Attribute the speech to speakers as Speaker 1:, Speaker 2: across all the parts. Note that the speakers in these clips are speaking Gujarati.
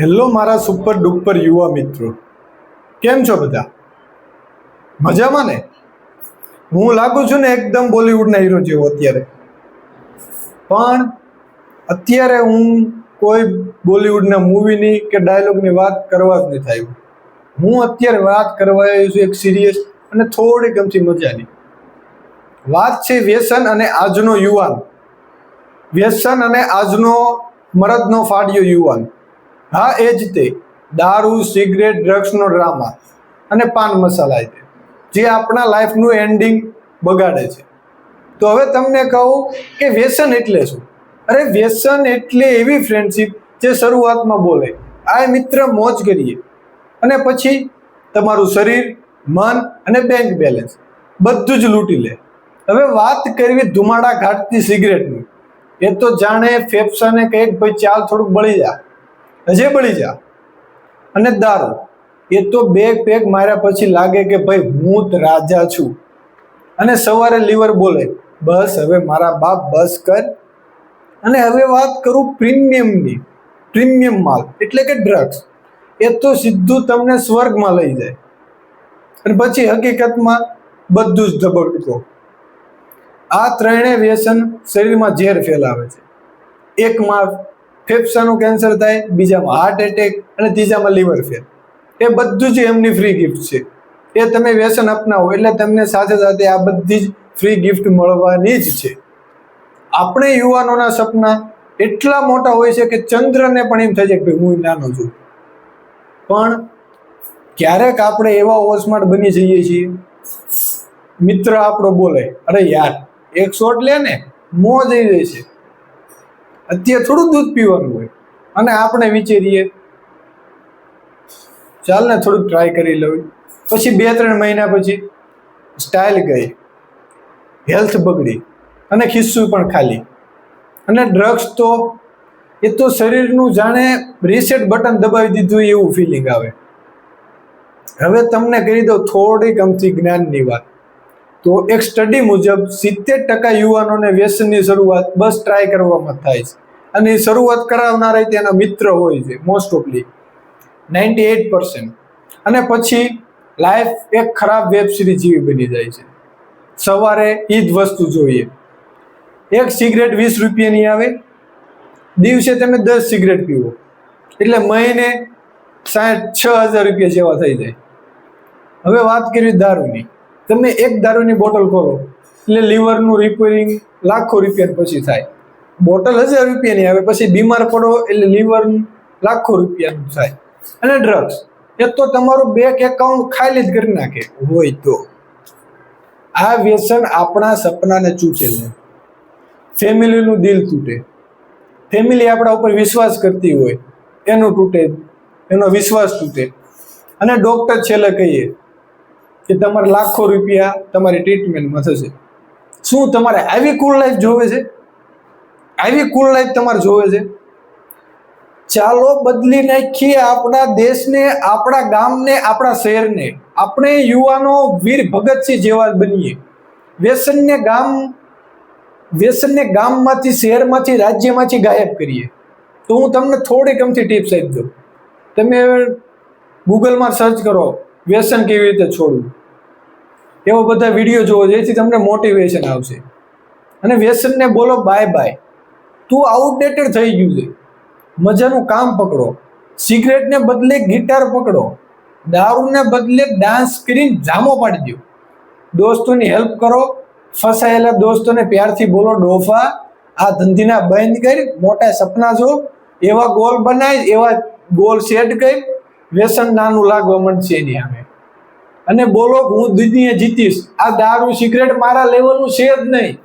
Speaker 1: હેલો મારા સુપર ડુપર યુવા મિત્રો. કેમ છો બધા? મજામાં ને? હું લાગુ છું ને એકદમ બોલિવૂડના હીરો જેવો અત્યારે. પણ અત્યારે હું કોઈ બોલિવૂડના મૂવીની કે ડાયલોગની વાત કરવા જ નથી થાય હું અત્યારે વાત કરવા આવ્યો છું એક સિરિયસ અને થોડી ગમતી મજાની. વાત છે વ્યસન અને આજનો યુવાન. વ્યસન અને આજનો મરદનો ફાડ્યો યુવાન. હા, એ જ તે. દારૂ, સિગરેટ, ડ્રગ્સનો ડ્રામા અને પાન મસાલા છે જે આપણા લાઈફનું એન્ડિંગ બગાડે છે. તો હવે તમને કહું કે વ્યસન એટલે શું? અરે, વ્યસન એટલે એવી ફ્રેન્ડશીપ જે શરૂઆતમાં બોલે. આ મિત્ર મોજ કરીએ. અને પછી તમારું શરીર, મન અને બેંક બેલેન્સ બધું જ લૂંટી લે. હવે વાત કરવી ધુમાડા ઘાટતી સિગરેટની. એ તો જાણે ફેફસાને કંઈક ભાઈ ચાલ થોડુંક બળી જા. હજે બળી જા. અને દારૂ, એ તો બે પેક માર્યા પછી લાગે કે ભાઈ હું જ રાજા છું. અને સવારે લીવર બોલે, બસ, હવે મારા બાપ બસ કર. અને હવે વાત કરું પ્રીમિયમની, પ્રીમિયમ માલ, એટલે કે ડ્રગ્સ એ તો સીધું તમને સ્વર્ગમાં લઈ જાય. અને પછી હકીકતમાં બધું જ ધબકતો. આ ત્રણેય વ્યસન શરીરમાં ઝેર ફેલાવે છે. એકમાં ફેફસાનું કેન્સર થાય, બીજામાં હાર્ટ એટેક અને ત્રીજામાં લીવર ફેર એ બધું જ એમની ફ્રી ગિફ્ટ છે. એ તમે વ્યસન અપનાવો એટલે તમને સાથે સાથે આ બધી જ ફ્રી ગિફ્ટ મળવાની જ છે. આપણે યુવાનોના સપના એટલા મોટા હોય છે કે ચંદ્રને પણ એમ થાય છે કે હું નાનો છું. પણ ક્યારેક આપણે એવા ઓસમાટ બની જઈએ છીએ. મિત્ર આપણો બોલે, અરે યાર, એક શોટ લે ને મોજ આવી જાય છે. અત્યારે થોડું દૂધ પીવાનું હોય. અને આપણે વિચારીએ ચાલ ને થોડુંક ટ્રાય કરી લઉં. પછી બે, ત્રણ મહિના પછી સ્ટાઇલ ગઈ. હેલ્થ બગડી. અને ખિસ્સું પણ ખાલી. અને ડ્રગ્સ તો, એ તો શરીરનું જાણે રીસેટ બટન દબાવી દીધું એવું ફિલિંગ આવે. હવે તમને કરી દઉં થોડીક અમથી જ્ઞાનની વાત. તો એક સ્ટડી મુજબ સિત્તેર ટકા યુવાનોને વ્યસનની શરૂઆત બસ ટ્રાય કરવામાં થાય છે. અને શરૂઆત કરાવનારા તેના મિત્ર હોય છે મોસ્ટ ઓફલી નાઇન્ટી એટ પર્સન્ટ અને પછી લાઈફ એક ખરાબ વેબ સિરીઝ જેવી બની જાય છે. સવારે એ જ વસ્તુ જોઈએ. એક સિગરેટ વીસ રૂપિયાની આવે, દિવસે તમે દસ સિગરેટ પીવો. એટલે મહિને સાઠ, છ હજાર રૂપિયા જેવા થઈ જાય. હવે વાત કરી દારૂની. તમે એક દારૂની બોટલ ખોલો એટલે લીવરનું રિપેરિંગ લાખો રૂપિયા પછી થાય. બોટલ હજાર રૂપિયાની આવે, પછી બીમાર પડો એટલે લીવર લાખો રૂપિયાનું થાય. અને ડ્રગ્સ એ તો તમારું બેંક એકાઉન્ટ ખાલી જ કરી નાખે, હોય તો. આ વ્યસન આપણા સપનાને ચૂચે છે. ફેમિલીનું દિલ તૂટે. ફેમિલી આપણા ઉપર વિશ્વાસ કરતી હોય, એનું તૂટે, એનો વિશ્વાસ તૂટે. અને ડૉક્ટર છેલ્લે કહીએ કે તમારે લાખો રૂપિયા તમારી ટ્રીટમેન્ટમાં થશે. શું તમારે આવી કુલ લાઈફ જોવે છે? આવી કુલ લાઈફ તમારે જોવે છે. ચાલો બદલી નાખીએ આપણા દેશને, આપણા ગામને, આપણા શહેરને. આપણે યુવાનો વીર ભગતસિંહ જેવા બનીએ. વ્યસનને ગામ, વ્યસનને ગામમાંથી, શહેરમાંથી, રાજ્યમાંથી ગાયબ કરીએ. તો હું તમને થોડીક અમથી ટિપ્સ આપી દઉં. તમે ગૂગલમાં સર્ચ કરો, વ્યસન કેવી રીતે છોડવું. એવા બધા વીડિયો જોવો જેથી તમને મોટિવેશન આવશે. અને વ્યસનને બોલો બાય બાય તું આઉટડેટેડ થઈ ગયું છે. મજાનું કામ પકડો. સિગરેટને બદલે ગિટાર પકડો. દારૂને બદલે ડાન્સ કરીને જામો પાડી દો દોસ્તોની હેલ્પ કરો. ફસાયેલા દોસ્તોને પ્યારથી બોલો, ડોફા, આ ધંધીના બંધ કરી, મોટા સપના જો. એવા ગોલ બનાવી એવા ગોલ સેટ કરી. વ્યસન નાનું લાગવા મળશે એની સામે. અને બોલો, હું દુનિયા જીતીશ. આ દારૂ સિગરેટ મારા લેવલનું છે જ નહીં.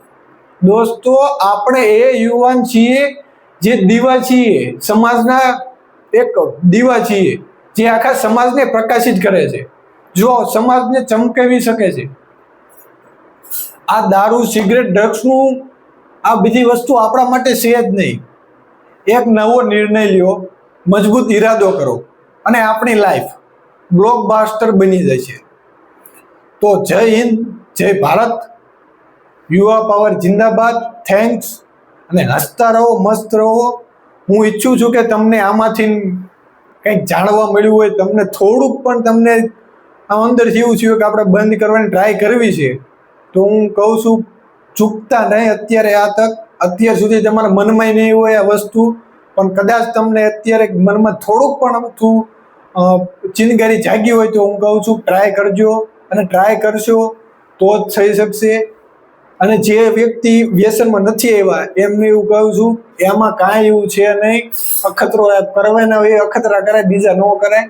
Speaker 1: દોસ્તો, આપણે એ યુવાન છીએ જે દીવા છીએ, સમાજના એક દીવા છીએ, જે આખા સમાજને પ્રકાશિત કરે છે. જો સમાજને ચમકાવી શકે છે. આ દારૂ, સિગરેટ, ડ્રગ્સનું આ બીજી વસ્તુ આપણા માટે છે જ નહીં. એક નવો નિર્ણય લ્યો, મજબૂત ઈરાદો કરો અને આપણી લાઈફ બ્લોકબાસ્ટર બની જશે. તો જય હિન્દ, જય ભારત. યુવા પાવર જિંદાબાદ થેન્ક્સ અને હસતા રહો, મસ્ત રહો. હું ઈચ્છું છું કે તમને આમાંથી કંઈક જાણવા મળ્યું હોય, તમને થોડુંક પણ તમને આમ અંદરથી એવું થયું કે આપણે બંધ કરવાની ટ્રાય કરવી છે, તો હું કહું છું, ચૂકતા નહીં અત્યારે આ તક. અત્યાર સુધી તમારા મનમાં નહીં હોય આ વસ્તુ, પણ કદાચ તમને અત્યારે મનમાં થોડુંક પણ અમથું ચિનગારી જાગી હોય તો હું કહું છું ટ્રાય કરજો. અને ટ્રાય કરશો તો જ થઈ શકશે. અને જે વ્યક્તિ વ્યસનમાં નથી આવ્યા, એમને એવું કહું છું એમાં કાંઈ એવું છે નહીં. અખતરો કરવાના એ અખતરા કરે બીજા ન કરે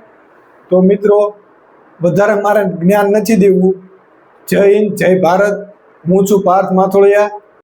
Speaker 1: તો મિત્રો, વધારે મારે જ્ઞાન નથી દેવું. જય હિન્દ, જય ભારત. હું છું પાર્થ માથોળિયા